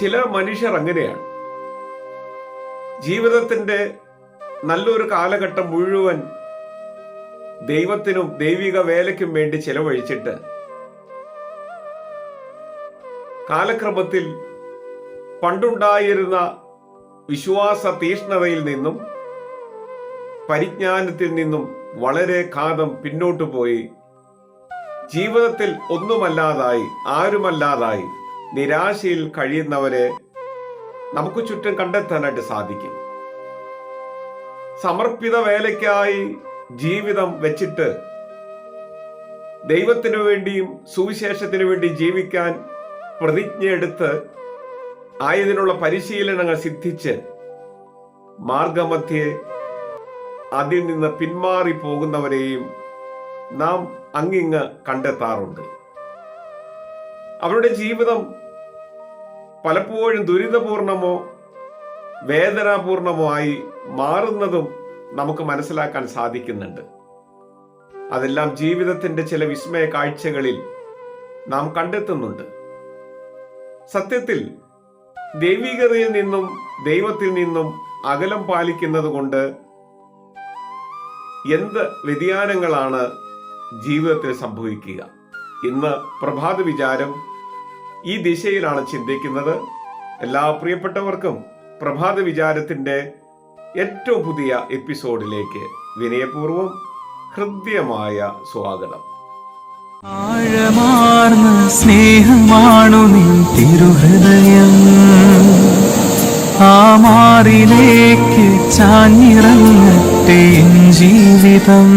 ചില മനുഷ്യർ അങ്ങനെയാണ്. ജീവിതത്തിന്റെ നല്ലൊരു കാലഘട്ടം മുഴുവൻ ദൈവത്തിനും ദൈവിക വേലയ്ക്കും വേണ്ടി ചെലവഴിച്ചിട്ട് കാലക്രമത്തിൽ പണ്ടുണ്ടായിരുന്ന വിശ്വാസ തീഷ്ണതയിൽ നിന്നും പരിജ്ഞാനത്തിൽ നിന്നും വളരെ കാതം പിന്നോട്ടു പോയി. ജീവിതത്തിൽ ഒന്നുമല്ലാതായി ആരുമല്ലാതായി നിരാശയിൽ കഴിയുന്നവരെ നമുക്ക് ചുറ്റും കണ്ടെത്താനായിട്ട് സാധിക്കും. സമർപ്പിത വേലയ്ക്കായി ജീവിതം വെച്ചിട്ട് ദൈവത്തിനു വേണ്ടിയും സുവിശേഷത്തിനു വേണ്ടി ജീവിക്കാൻ പ്രതിജ്ഞയെടുത്ത് ആയതിനുള്ള പരിശീലനങ്ങൾ സിദ്ധിച്ച് മാർഗമധ്യേ അതിൽ നിന്ന് പിന്മാറി പോകുന്നവരെയും നാം അങ്ങിങ്ങ് കണ്ടെത്താറുണ്ട്. അവരുടെ ജീവിതം പലപ്പോഴും ദുരിതപൂർണമോ വേദനാപൂർണമോ ആയി മാറുന്നതും നമുക്ക് മനസ്സിലാക്കാൻ സാധിക്കുന്നുണ്ട്. അതെല്ലാം ജീവിതത്തിന്റെ ചില വിസ്മയ കാഴ്ചകളിൽ നാം കണ്ടെത്തുന്നുണ്ട്. സത്യത്തിൽ ദൈവികതയിൽ നിന്നും ദൈവത്തിൽ നിന്നും അകലം പാലിക്കുന്നത് കൊണ്ട് എന്ത് വ്യതിയാനങ്ങളാണ് ജീവിതത്തിൽ സംഭവിക്കുക? ഇന്ന് പ്രഭാത വിചാരം ഈ ദിശയിലാണ് ചിന്തിക്കുന്നത്. എല്ലാ പ്രിയപ്പെട്ടവർക്കും പ്രഭാത വിചാരത്തിന്റെ ഏറ്റവും പുതിയ എപ്പിസോഡിലേക്ക് വിനയപൂർവം ഹൃദ്യമായ സ്വാഗതം. ആഴമാർന്ന സ്നേഹമാണു നിൻ തിരുഹൃദയം. ആ മാറിലേക്ക് ചാഞ്ഞിറങ്ങട്ടെ ജീവിതം.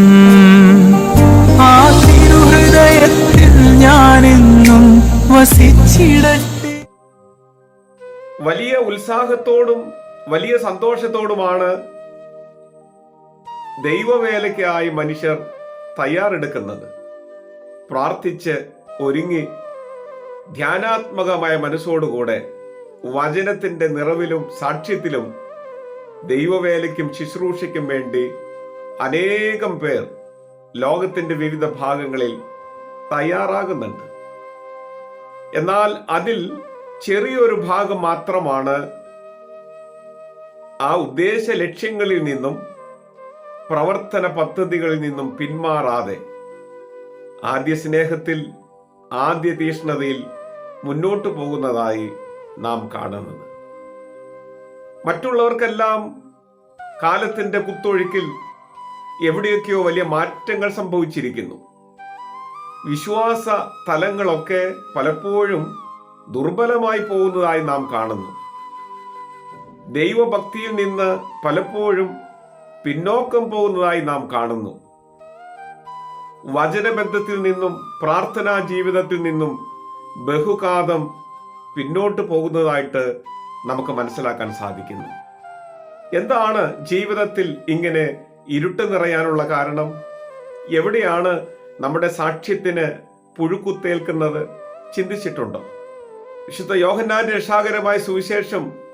ആ തിരുഹൃദയത്തിൽ ഞാനെന്നും വസിച്ചിടട്ടെ. വലിയ ഉത്സാഹത്തോടും വലിയ സന്തോഷത്തോടുമാണ് ദൈവവേലയ്ക്കായി മനുഷ്യർ തയ്യാറെടുക്കുന്നത്. പ്രാർത്ഥിച്ച് ഒരുങ്ങി ധ്യാനാത്മകമായ മനസ്സോടുകൂടെ വചനത്തിന്റെ നിറവിലും സാക്ഷ്യത്തിലും ദൈവവേലയ്ക്കും ശുശ്രൂഷയ്ക്കും വേണ്ടി അനേകം പേർ ലോകത്തിന്റെ വിവിധ ഭാഗങ്ങളിൽ തയ്യാറാകുന്നുണ്ട്. എന്നാൽ അതിൽ ചെറിയൊരു ഭാഗം മാത്രമാണ് ആ ഉദ്ദേശ ലക്ഷ്യങ്ങളിൽ നിന്നും പ്രവർത്തന പദ്ധതികളിൽ നിന്നും പിന്മാറാതെ ആദ്യ സ്നേഹത്തിൽ ആദ്യ തീഷ്ണതയിൽ മുന്നോട്ടു പോകുന്നതായി നാം കാണുന്നത്. മറ്റുള്ളവർക്കെല്ലാം കാലത്തിന്റെ കുത്തൊഴുക്കിൽ എവിടെയൊക്കെയോ വലിയ മാറ്റങ്ങൾ സംഭവിച്ചിരിക്കുന്നു. വിശ്വാസ തലങ്ങളൊക്കെ പലപ്പോഴും ദുർബലമായി പോകുന്നതായി നാം കാണുന്നു. ദൈവഭക്തിയിൽ നിന്ന് പലപ്പോഴും പിന്നോക്കം പോകുന്നതായി നാം കാണുന്നു. വചനബന്ധത്തിൽ നിന്നും പ്രാർത്ഥനാ ജീവിതത്തിൽ നിന്നും ബഹുകാതം പിന്നോട്ട് പോകുന്നതായിട്ട് നമുക്ക് മനസ്സിലാക്കാൻ സാധിക്കുന്നു. എന്താണ് ജീവിതത്തിൽ ഇങ്ങനെ ഇരുട്ട് നിറയാനുള്ള കാരണം? എവിടെയാണ് നമ്മുടെ സാക്ഷ്യത്തിന് പുഴുക്കുത്തേൽക്കുന്നത്? ചിന്തിച്ചിട്ടുണ്ടോ? വിശുദ്ധ യോഹന്നാൻ രക്ഷാകരമായ സുവിശേഷം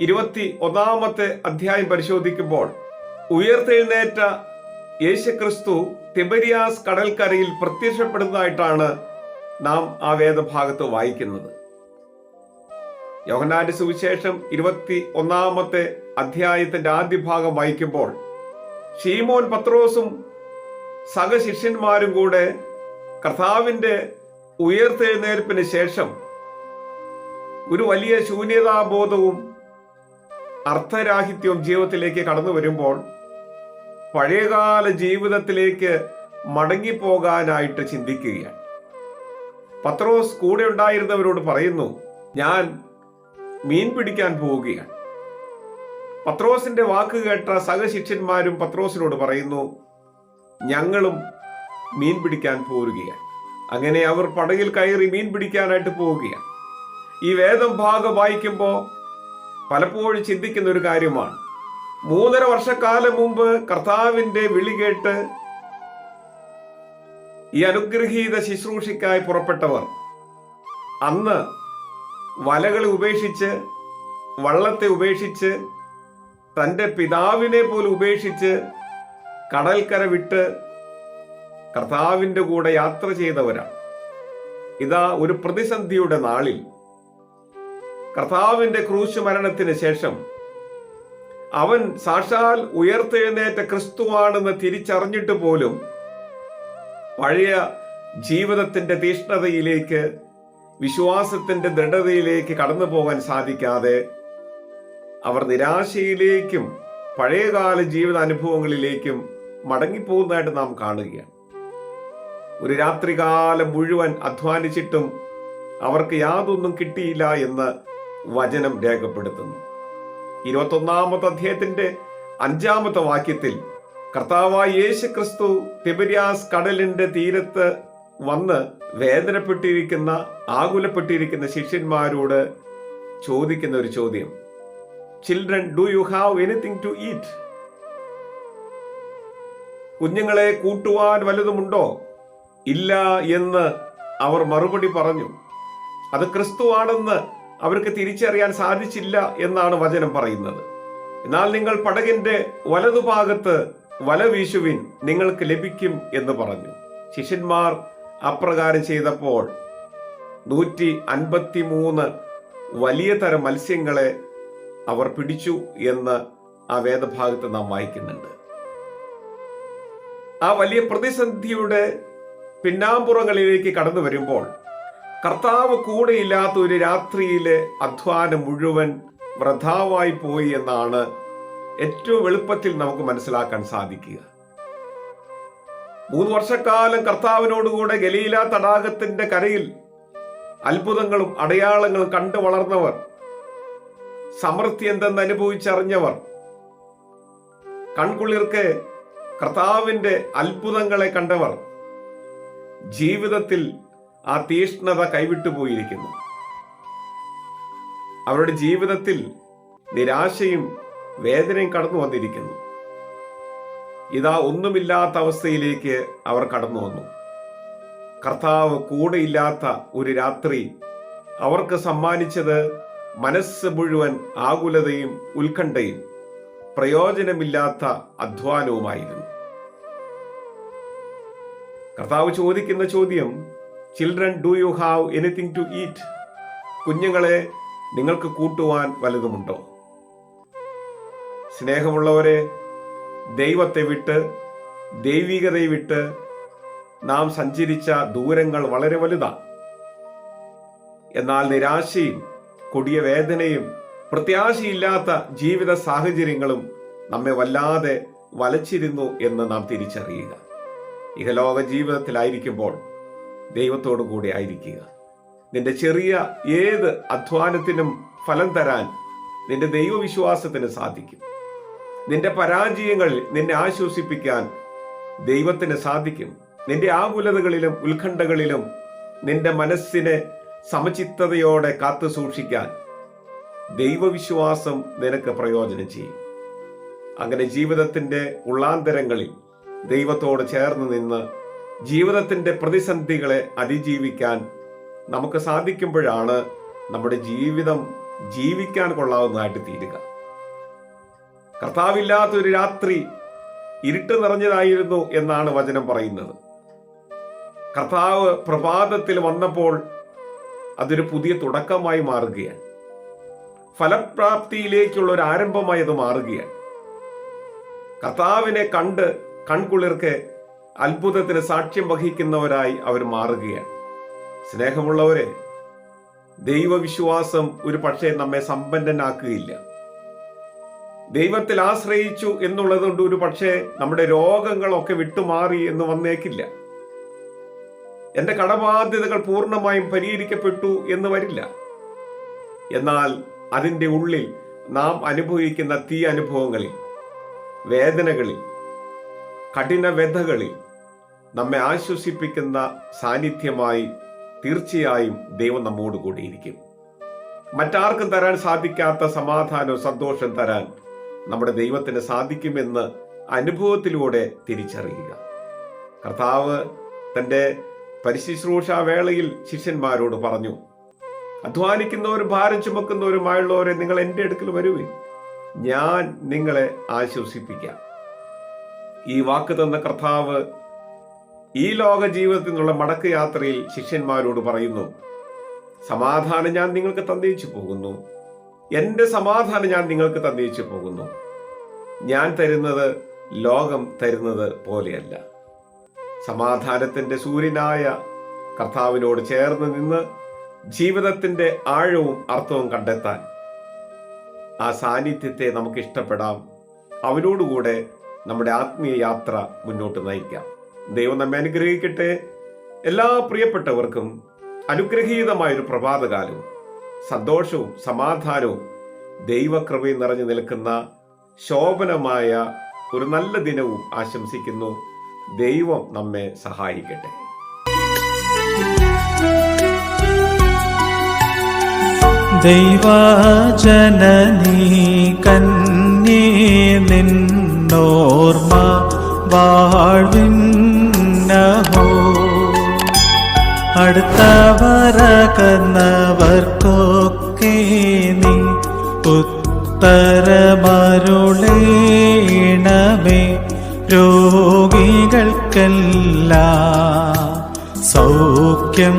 ഇരുപത്തി ഒന്നാമത്തെ അധ്യായം പരിശോധിക്കുമ്പോൾ ഉയർത്തെഴുന്നേറ്റ യേശുക്രിസ്തു തിബരിയാസ് കടൽക്കരയിൽ പ്രത്യക്ഷപ്പെടുന്നതായിട്ടാണ് നാം ആ വേദഭാഗത്ത് വായിക്കുന്നത്. യോഹനാന്റെ സുവിശേഷം ഇരുപത്തി ഒന്നാമത്തെ അധ്യായത്തിന്റെ ആദ്യ ഭാഗം വായിക്കുമ്പോൾ ഷീമോൻ പത്രോസും സഹശിഷ്യന്മാരും കൂടെ കർത്താവിന്റെ ഉയർത്തെഴുന്നേൽപ്പിന് ശേഷം ഒരു വലിയ ശൂന്യതാബോധവും അർത്ഥരാഹിത്യവും ജീവിതത്തിലേക്ക് കടന്നു വരുമ്പോൾ പഴയകാല ജീവിതത്തിലേക്ക് മടങ്ങിപ്പോകാനായിട്ട് ചിന്തിക്കുകയാണ്. പത്രോസ് കൂടെ ഉണ്ടായിരുന്നവരോട് പറയുന്നു ഞാൻ മീൻ പിടിക്കാൻ പോവുകയാണ്. പത്രോസിന്റെ വാക്ക് കേട്ട സഹശിഷ്യന്മാരും പത്രോസിനോട് പറയുന്നു ഞങ്ങളും മീൻ പിടിക്കാൻ പോരുകയാണ്. അങ്ങനെ അവർ പടകിൽ കയറി മീൻ പിടിക്കാനായിട്ട് പോവുകയാണ്. ഈ വേദം ഭാഗം വായിക്കുമ്പോൾ പലപ്പോഴും ചിന്തിക്കുന്ന ഒരു കാര്യമാണ്. മൂന്നര വർഷക്കാലം മുമ്പ് കർത്താവിന്റെ വിളി കേട്ട് ഈ അനുഗ്രഹീത ശുശ്രൂഷയ്ക്കായി പുറപ്പെട്ടവർ അന്ന് വലകളെ ഉപേക്ഷിച്ച് വള്ളത്തെ ഉപേക്ഷിച്ച് തന്റെ പിതാവിനെ പോലും ഉപേക്ഷിച്ച് കടൽക്കര വിട്ട് കർത്താവിന്റെ കൂടെ യാത്ര ചെയ്തവരാണ്. ഇതാ ഒരു പ്രതിസന്ധിയുടെ നാളിൽ കർത്താവിന്റെ ക്രൂശ് മരണത്തിന് ശേഷം അവൻ സാക്ഷാൽ ഉയർത്തെഴുന്നേറ്റ ക്രിസ്തുവാണെന്ന് തിരിച്ചറിഞ്ഞിട്ട് പോലും പഴയ ജീവിതത്തിന്റെ തീഷ്ണതയിലേക്ക് വിശ്വാസത്തിന്റെ ദൃഢതയിലേക്ക് കടന്നു പോകാൻ സാധിക്കാതെ അവർ നിരാശയിലേക്കും പഴയകാല ജീവിത അനുഭവങ്ങളിലേക്കും മടങ്ങിപ്പോകുന്നതായിട്ട് നാം കാണുകയാണ്. ഒരു രാത്രികാലം മുഴുവൻ അധ്വാനിച്ചിട്ടും അവർക്ക് യാതൊന്നും കിട്ടിയില്ല എന്ന് വചനം രേഖപ്പെടുത്തുന്നു. ഇരുപത്തൊന്നാമത്തെ അധ്യായത്തിന്റെ അഞ്ചാമത്തെ വാക്യത്തിൽ കർത്താവായ യേശു ക്രിസ്തു തിബരിയാസ് കടലിന്റെ തീരത്ത് വന്ന് വേദനപ്പെട്ടിരിക്കുന്ന ആകുലപ്പെട്ടിരിക്കുന്ന ശിഷ്യന്മാരോട് ചോദിക്കുന്ന ഒരു ചോദ്യം. Children do you have anything to eat കുഞ്ഞുങ്ങളെ കൂട്ടുവാൻ വലുതുമുണ്ടോ ഇല്ല എന്ന് അവർ മറുപടി പറഞ്ഞു. അത് ക്രിസ്തുവാണെന്ന് അവർക്ക് തിരിച്ചറിയാൻ സാധിച്ചില്ല എന്നാണ് വചനം പറയുന്നത്. എന്നാൽ നിങ്ങൾ പടകിന്റെ വലതുഭാഗത്ത് വല വീശുവിൻ നിങ്ങൾക്ക് ലഭിക്കും എന്ന് പറഞ്ഞു. ശിഷ്യന്മാർ അപ്രകാരം ചെയ്തപ്പോൾ നൂറ്റി അൻപത്തി മൂന്ന് വലിയ തരം മത്സ്യങ്ങളെ അവർ പിടിച്ചു എന്ന് ആ വേദഭാഗത്ത് നാം വായിക്കുന്നുണ്ട്. ആ വലിയ പ്രതിസന്ധിയുടെ പിന്നാമ്പുറങ്ങളിലേക്ക് കടന്നു വരുമ്പോൾ കർത്താവ് കൂടെയില്ലാത്ത ഒരു രാത്രിയിലെ അധ്വാനം മുഴുവൻ വൃഥാവായി പോയി എന്നാണ് ഏറ്റവും എളുപ്പത്തിൽ നമുക്ക് മനസ്സിലാക്കാൻ സാധിക്കുക. മൂന്ന് വർഷക്കാലം കർത്താവിനോടുകൂടെ ഗലീല തടാകത്തിന്റെ കരയിൽ അത്ഭുതങ്ങളും അടയാളങ്ങളും കണ്ടു വളർന്നവർ സമൃദ്ധി എന്തെന്ന് അനുഭവിച്ചറിഞ്ഞവർ കൺകുളിർക്ക് കർത്താവിന്റെ അത്ഭുതങ്ങളെ കണ്ടവർ ജീവിതത്തിൽ ആ തീഷ്ണത കൈവിട്ടു പോയിരിക്കുന്നു. അവരുടെ ജീവിതത്തിൽ നിരാശയും വേദനയും കടന്നു വന്നിരിക്കുന്നു. ഇതാ ഒന്നുമില്ലാത്ത അവസ്ഥയിലേക്ക് അവർ കടന്നു വന്നു. കർത്താവ് കൂടെയില്ലാത്ത ഒരു രാത്രി അവർക്ക് സമ്മാനിച്ചത് മനസ്സ് മുഴുവൻ ആകുലതയും ഉത്കണ്ഠയും പ്രയോജനമില്ലാത്ത അധ്വാനവുമായിരുന്നു. കർത്താവ് ചോദിക്കുന്ന ചോദ്യം children do you have anything to eat കുഞ്ഞുങ്ങളെ നിങ്ങൾക്ക് കൂട്ടുവാൻ വലുതുമുണ്ടോ? സ്നേഹമുള്ളവരെ ദൈവത്തെ വിട്ട് ദൈവികതയെ വിട്ട് നാം സഞ്ചരിച്ച ദൂരങ്ങൾ വളരെ വലുതാണ് എന്നാൽ നിരാശയും കൊടിയ വേദനയും പ്രത്യാശയില്ലാത്ത ജീവിത സാഹചര്യങ്ങളും നമ്മെ വല്ലാതെ വലച്ചിരുന്നു എന്ന് നാം തിരിച്ചറിയുക. ഇഹലോക ജീവിതത്തിലായിരിക്കുമ്പോൾ ദൈവത്തോടു കൂടി ആയിരിക്കുക. നിന്റെ ചെറിയ ഏത് അധ്വാനത്തിനും ഫലം തരാൻ നിന്റെ ദൈവവിശ്വാസത്തിന് സാധിക്കും. നിന്റെ പരാജയങ്ങളിൽ നിന്നെ ആശ്വസിപ്പിക്കാൻ ദൈവത്തിന് സാധിക്കും. നിന്റെ ആകുലതകളിലും ഉത്കണ്ഠകളിലും നിന്റെ മനസ്സിനെ സമചിത്തതയോടെ കാത്തു സൂക്ഷിക്കാൻ ദൈവവിശ്വാസം നിനക്ക് പ്രയോജനം ചെയ്യും. അങ്ങനെ ജീവിതത്തിന്റെ ഉള്ളാന്തരങ്ങളിൽ ദൈവത്തോട് ചേർന്ന് നിന്ന് ജീവിതത്തിന്റെ പ്രതിസന്ധികളെ അതിജീവിക്കാൻ നമുക്ക് സാധിക്കുമ്പോഴാണ് നമ്മുടെ ജീവിതം ജീവിക്കാൻ കൊള്ളാവുന്നതായിട്ട് തീരുക. കർത്താവില്ലാത്തൊരു രാത്രി ഇരുട്ട് നിറഞ്ഞതായിരുന്നു എന്നാണ് വചനം പറയുന്നത്. കർത്താവ് പ്രഭാതത്തിൽ വന്നപ്പോൾ അതൊരു പുതിയ തുടക്കമായി മാറുകയാണ്. ഫലപ്രാപ്തിയിലേക്കുള്ള ഒരു ആരംഭമായി അത് മാറുകയാണ്. കർത്താവിനെ കണ്ട് കൺകുളിർക്ക് അത്ഭുതത്തിന് സാക്ഷ്യം വഹിക്കുന്നവരായി അവർ മാറുകയാണ്. സ്നേഹമുള്ളവരെ ദൈവവിശ്വാസം ഒരു പക്ഷേ നമ്മെ സമ്പന്നനാക്കുകയില്ല. ദൈവത്തിൽ ആശ്രയിച്ചു എന്നുള്ളത് കൊണ്ട് ഒരു പക്ഷേ നമ്മുടെ രോഗങ്ങളൊക്കെ വിട്ടുമാറി എന്ന് വന്നേക്കില്ല. എന്റെ കടബാധ്യതകൾ പൂർണമായും പരിഹരിക്കപ്പെട്ടു എന്ന് വരില്ല. എന്നാൽ അതിന്റെ ഉള്ളിൽ നാം അനുഭവിക്കുന്ന തീ അനുഭവങ്ങളിൽ വേദനകളിൽ കഠിന വ്യഥകളിൽ നമ്മെ ആശ്വസിപ്പിക്കുന്ന സാന്നിധ്യമായി തീർച്ചയായും ദൈവം നമ്മോട് കൂടിയിരിക്കും. മറ്റാർക്കും തരാൻ സാധിക്കാത്ത സമാധാനവും സന്തോഷം തരാൻ നമ്മുടെ ദൈവത്തിന് സാധിക്കുമെന്ന് അനുഭവത്തിലൂടെ തിരിച്ചറിയുക. കർത്താവ് തന്റെ പരിശുശ്രൂഷ വേളയിൽ ശിഷ്യന്മാരോട് പറഞ്ഞു അധ്വാനിക്കുന്നവരും ഭാരം ചുമക്കുന്നവരുമായുള്ളവരെ നിങ്ങൾ എന്റെ അടുക്കൽ വരുവിൻ. ഞാൻ നിങ്ങളെ ആശ്വസിപ്പിക്കാം. ഈ വാക്ക് തന്ന കർത്താവ് ഈ ലോക ജീവിതത്തിൽ നിന്നുള്ള മടക്ക് യാത്രയിൽ ശിഷ്യന്മാരോട് പറയുന്നു സമാധാനം ഞാൻ നിങ്ങൾക്ക് തന്നയിച്ചു പോകുന്നു. എന്റെ സമാധാനം ഞാൻ നിങ്ങൾക്ക് തന്നയിച്ചു പോകുന്നു. ഞാൻ തരുന്നത് ലോകം തരുന്നത് പോലെയല്ല. സമാധാനത്തിന്റെ സൂര്യനായ കർത്താവിനോട് ചേർന്ന് നിന്ന് ജീവിതത്തിന്റെ ആഴവും അർത്ഥവും കണ്ടെത്താൻ ആ സാന്നിധ്യത്തെ നമുക്ക് ഇഷ്ടപ്പെടാം. അവനോടുകൂടെ നമ്മുടെ ആത്മീയ യാത്ര മുന്നോട്ട് നയിക്കാം. ദൈവം നമ്മെ അനുഗ്രഹിക്കട്ടെ. എല്ലാ പ്രിയപ്പെട്ടവർക്കും അനുഗ്രഹീതമായൊരു പ്രഭാതകാലവും സന്തോഷവും സമാധാനവും ദൈവകൃപയും നിറഞ്ഞു നിൽക്കുന്ന ശോഭനമായ ഒരു നല്ല ദിനവും ആശംസിക്കുന്നു. ദൈവം നമ്മെ സഹായിക്കട്ടെ. ദൈവജനനീ കന്യേ നിന്നോർമ്മ വാഴ്വിന്നഹോ അടുത്തവരകന്നവർക്കൊക്കെ നീ ഉത്തരമരുളേണമേ. രോഗികൾക്കെല്ലാം സൗഖ്യം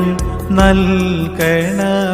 നൽകണമേ.